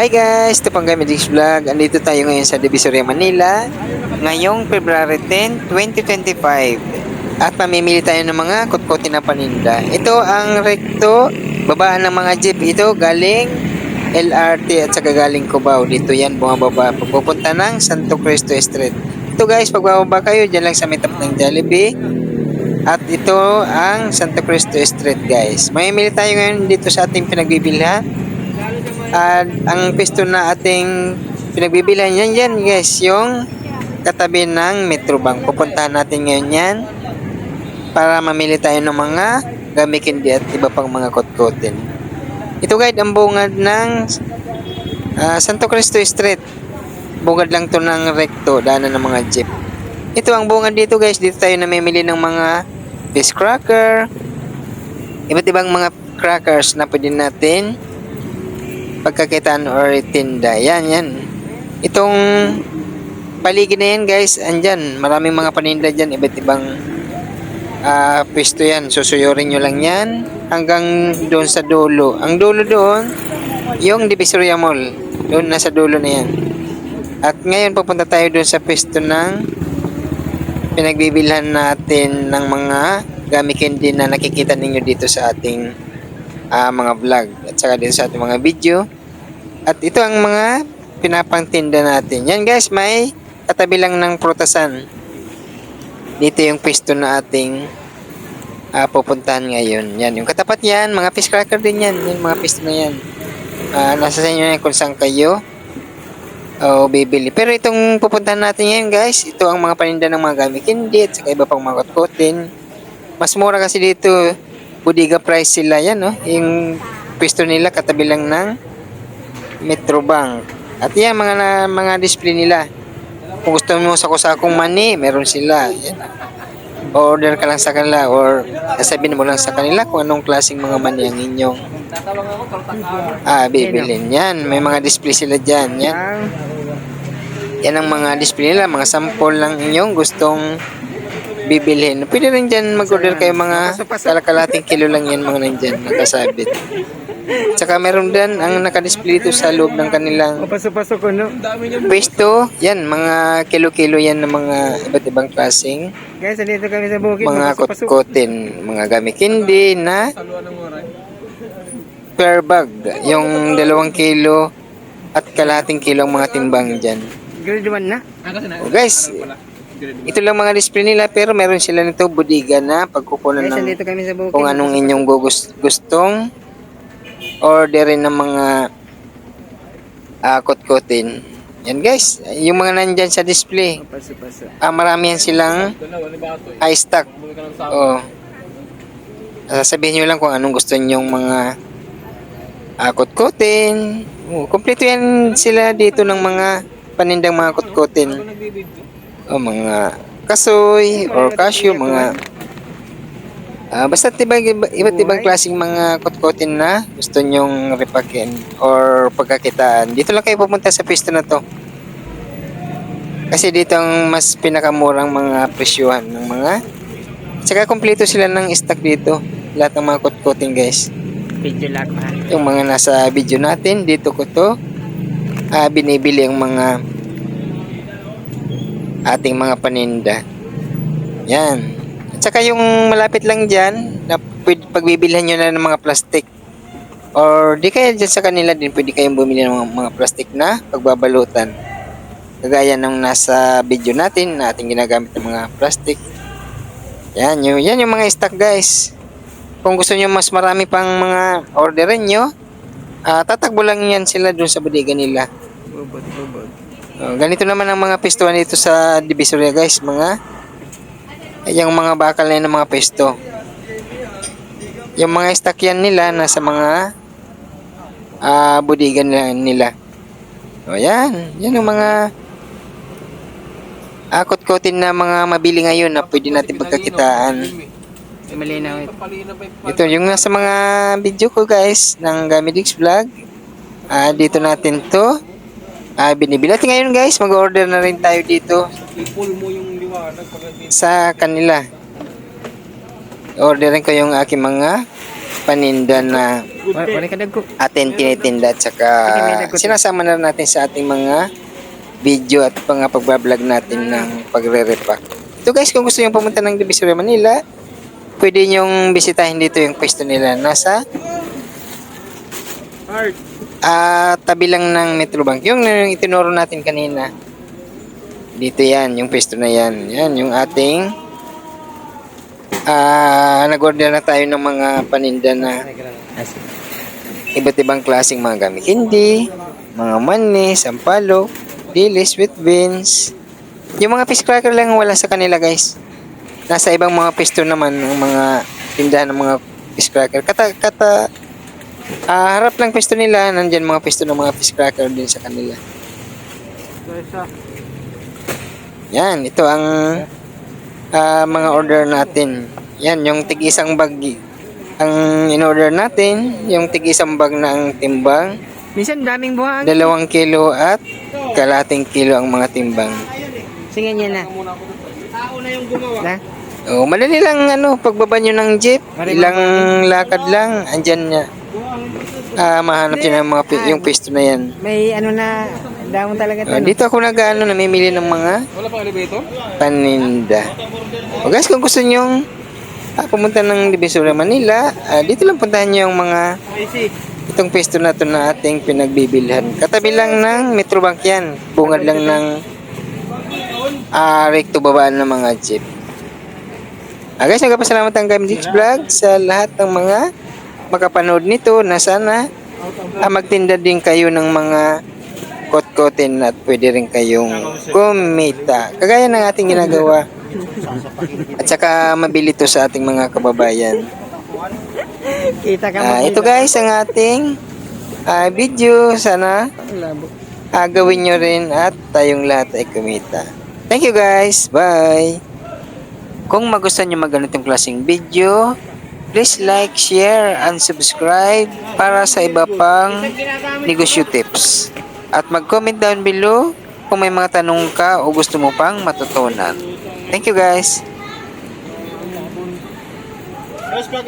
Hi guys, ito pang Gamedix Vlog. Andito tayo ngayon sa Divisoria, Manila. Ngayong February 10, 2025. At mamimili tayo ng mga kutkutin na paninda. Ito ang rekto, babaan ng mga jeep. Ito galing LRT at saka galing Cubao. Dito yan bumababa. Pupunta ng Santo Cristo Street. Ito guys, pagbababa kayo, dyan lang sa may tapat ng Jollibee. At ito ang Santo Cristo Street guys. Mamimili tayo ngayon dito sa ating pinagbibilhan. At ang pisto na ating pinagbibilhan yan yan guys, yung katabi ng Metrobank. Pupuntahan natin ngayon yan para mamili tayo ng mga gamikindi at iba pang mga kotkotin. Ito guys, ang bungad ng ah, Santo Cristo Street. Bungad lang to ng recto, daanan ng mga jeep. Ito ang bungad dito guys, dito tayo namimili ng mga fish cracker, iba't ibang mga crackers na pwede natin pagkakitaan or tinda. Yan, yan. Itong paligid na yan guys, andyan. Maraming mga paninda dyan, iba't ibang ah pwesto yan. Susuyurin nyo lang yan hanggang doon sa dulo. Ang dulo doon, yung Divisoria Mall. Doon, nasa dulo na yan. At ngayon pupunta tayo doon sa pwesto ng pinagbibilhan natin ng mga gamitin din na nakikita ninyo dito sa ating ah, mga vlog saka dito sa ating mga video. At ito ang mga pinapangtinda natin. Yan guys, may katabi lang ng prutasan. Dito yung pwesto na ating ah, pupuntahan ngayon. Yan, yung katapat yan, mga fish cracker din yan. Yung mga pwesto na yan. Ah, nasa sa inyo yan kung saan kayo o bibili. Pero itong pupuntahan natin ngayon guys, ito ang mga paninda ng mga gamit hindi at saka iba pang mga kotkotin. Mas mura kasi dito, budiga price sila yan, no? Yung pwesto nila katabi lang ng Metrobank. At yan, mga, na, mga display nila. Kung gusto mo sa kusakong money, meron sila. Yan. Order ka lang sa kanila or sabihin mo lang sa kanila kung anong klaseng mga money ang inyong ah, bibilin. Yan, may mga display sila dyan. Yan. Yan ang mga display nila, mga sample lang inyong gustong bibilhin. Pwede rin dyan mag-order kayo mga kalakalating kilo lang yan mga nandyan, nakasabit. Tsaka meron din ang nakadisplay dito sa loob ng kanilang Paso-paso ko, no? pwesto. Yan, mga kilo-kilo yan ng mga iba't ibang klaseng Guys, dito kami sa bukid. mga Paso-paso. kotkotin, mga gamikindi na per bag. Yung dalawang kilo at kalahating kilo ang mga timbang dyan. Grade 1 na? O guys, ito lang mga display nila pero meron sila nito budiga na pagkukunan Guys, ng dito kami sa bukid. kung anong inyong gugus- gustong orderin ng mga ah, kotkotin. Yan guys, yung mga nandyan sa display. Ah, marami yan silang high stock. Oh. Sasabihin nyo lang kung anong gusto nyong mga ah, kotkotin. Oh, kompleto yan sila dito ng mga panindang mga kotkotin. O mga kasoy or cashew, mga ah basta iba, iba, iba't ibang klaseng mga kotkotin na gusto nyong repakin or pagkakitaan. Dito lang kayo pupunta sa pwesto na to. Kasi dito ang mas pinakamurang mga presyuhan ng mga Tsaka kompleto sila ng stock dito. Lahat ng mga kotkotin guys. Video lock pa. Yung mga nasa video natin, dito ko to ah, binibili ang mga ating mga paninda. Yan. At saka yung malapit lang dyan, na pagbibilhan nyo na ng mga plastic. Or di kaya dyan sa kanila din, pwede kayong bumili ng mga, mga plastic na pagbabalutan. Kagaya ng nasa video natin na ating ginagamit ng mga plastic. Yan, yung, yan yung mga stock guys. Kung gusto nyo mas marami pang mga orderin nyo, ah tatakbo lang yan sila dun sa bodega nila. Bubot, bubot. Oh, ganito naman ang mga pistuan dito sa Divisoria guys, mga yung mga bakal na ng mga pesto. Yung mga stock yan nila nasa mga ah bodega nila. nila. O yan, yan yung mga akot-kotin na mga mabili ngayon na pwede natin pagkakitaan. Malinaw ito. Yung nasa mga video ko guys ng Gamidix Vlog. Ah dito natin to. Ah binibili. At ngayon guys, mag-order na rin tayo dito I-pull mo yung sa kanila. Orderin ko yung aking mga paninda na atin tinitinda at saka sinasama na natin sa ating mga video at mga pagbablog natin ng pagre-repack. Ito guys, kung gusto nyo pumunta ng Divisoria Manila, pwede nyong bisitahin dito yung pwesto nila. Nasa ah tabi lang ng Metrobank. Yung, yung itinuro natin kanina. Dito yan, yung pwesto na yan. Yan, yung ating ah nag-order na tayo ng mga paninda na iba't ibang klaseng mga gamit. Hindi, mga mani, sampalo, dilis, sweet beans. Yung mga fish cracker lang wala sa kanila guys. Nasa ibang mga pisto naman ang mga tindahan ng mga fish cracker. Kata, kata, ah, harap lang pisto nila, nandyan mga pisto ng mga fish cracker din sa kanila. Yan, ito ang ah, mga order natin. Yan, yung tig-isang bag ang in-order natin, yung tig-isang bag na ang timbang, minsan daming buhang. dalawang kilo at kalating kilo ang mga timbang. Sige niya na. Tao na yung gumawa. Na? Oh, madali lang ano, pagbaba nyo ng jeep, ilang lakad lang, andyan niya. Ah, mahanap nyo ng mga yung pisto na yan. May ano na damon talaga no? dito ako nag ano, namimili ng mga Wala pa elevator? paninda. O guys, kung gusto nyo ah, pumunta ng Divisoria Manila, ah, dito lang puntahan nyo yung mga Easy. itong pwesto na to na ating pinagbibilhan. Katabi lang ng Metrobank yan. Bungad lang ng ah, recto babaan ng mga jeep. Ah, guys, nagpapasalamat ang Gamjix Vlog sa lahat ng mga makapanood nito na sana ah, magtinda din kayo ng mga kot-kotin at pwede rin kayong kumita. Kagaya ng ating ginagawa. At saka mabili to sa ating mga kababayan. Kita ka Ah, ito guys ang ating ah, video. Sana ah, gawin nyo rin at tayong lahat ay kumita. Thank you guys. Bye. Kung magustuhan nyo mag ganitong klaseng video, please like, share, and subscribe para sa iba pang negosyo tips. At mag-comment down below kung may mga tanong ka o gusto mo pang matutunan. Thank you guys. Yes, pag